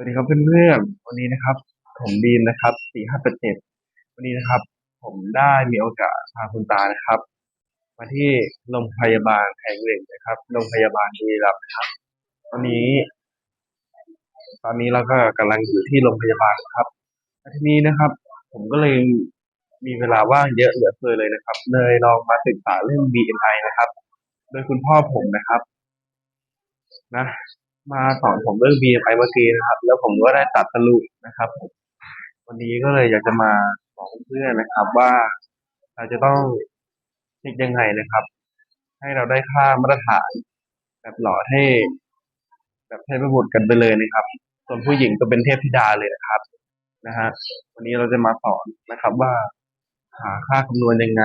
วัสดีครับเพื่อนๆ วันนี้นะครับ ผมดีนนะครับสี่ห้าปดเจ็ดวันนี้นะครับ ผมได้มีโอกาสพาคุณตานะครับ มาที่โรงพยาบาลแห่งหนึ่งนะครับโรงพยาบาลบุรีรัมย์นะครับ ตอนนี้ ตอนนี้เราก็กำลังอยู่ที่โรงพยาบาลนะครับทีนี้นะครับ ผมก็เลยมีเวลาว่างเยอะเหลือเฟือเลยนะครับ เลยลองมาศึกษาเรื่อง BMI นะครับ โดยคุณพ่อผมนะครับ นะ มาสอนผมเรื่อง BMI เมื่อกี้นะครับ แล้วผมก็ได้ตัดสรุปนะครับ วันนี้ก็เลยอยากจะมาบอกเพื่อนนะครับว่าเราจะต้องเช็คยังไงนะครับ ให้เราได้ค่ามาตรฐานแบบหล่อเท่แบบเทพบุตรกันไปเลยนะครับ ส่วนผู้หญิงก็เป็นเทพธิดาเลยนะครับนะฮะวันนี้เราจะมาสอนนะครับว่า หาค่าคำนวณยังไง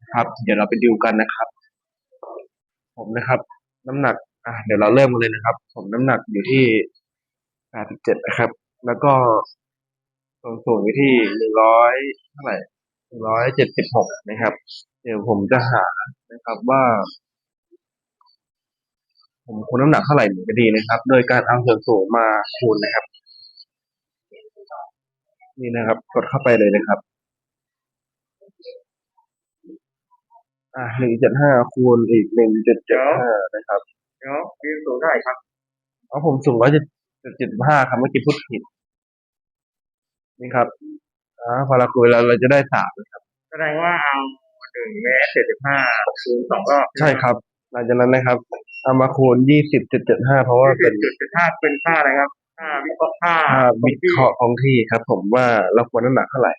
นะครับ เดี๋ยวเราไปดูกันนะครับ ผมนะครับ น้ำหนัก อะเดี๋ยวเราเริ่มกันเลยนะครับ ผมน้ำหนักอยู่ที่แปดสิบเจ็ดนะครับ แล้วก็ส่วนสูงอยู่ที่หนึ่งร้อยเท่าไหร่หนึ่งร้อยเจ็ดสิบหกนะครับ เดี๋ยวผมจะหานะครับว่า ผมคูณน้ำหนักเท่าไหร่ถึงจะดีนะครับ โดยการเอาส่วนสูงมาคูณนะครับ นี่นะครับ กดเข้าไปเลยนะครับ อ่าหนึ่งเจ็ดห้าคูณอีกหนึ่งเจ็ดเจ็ดห้านะครับ เดี๋ยวยืนสูงเท่าไหร่ครับเอาผมสูงร้อยเจ็ดเจ็ดห้าครับเมื่อกี้พูดผิดนี่ครับอ่าพอเราคุยแล้วเราจะได้สามนะครับ แสดงว่าเอาหนึ่งเมตรเจ็ดสิบห้าคูณสองรอบใช่ครับ หลังจากนั้นนะครับ เอามาคูณยี่สิบจุดเจ็ดห้าเพราะว่าเป็เป็นนจุดจุดห้าเป็นค่าอะไรครับค่าวิเคราะห์ค่าค่าวิเคราะห์ของที่ครับ ผมว่าเราควรน้ำหนักเท่าไหร่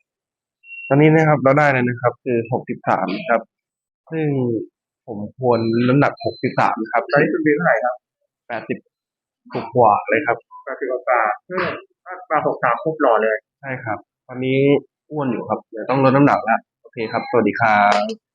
ตอนนี้นะครับเราได้แล้วนะครับ คือหกสิบสามครับ ซึ่ง ผมควรน้ำหนักหกสิบสามครับตอนนี้คุณบินเท่าไหร่ครับแปดสิบกว่าๆเลยครับแปดสิบกว่าเพื่อถ้าปลาหกสามปุ๊บหล่อเลย ใช่ครับ ตอนนี้อ้วนอยู่ครับเดี๋ยวต้องลดน้ำหนักแล้วโอเคครับ สวัสดีครับบ๊ายบาย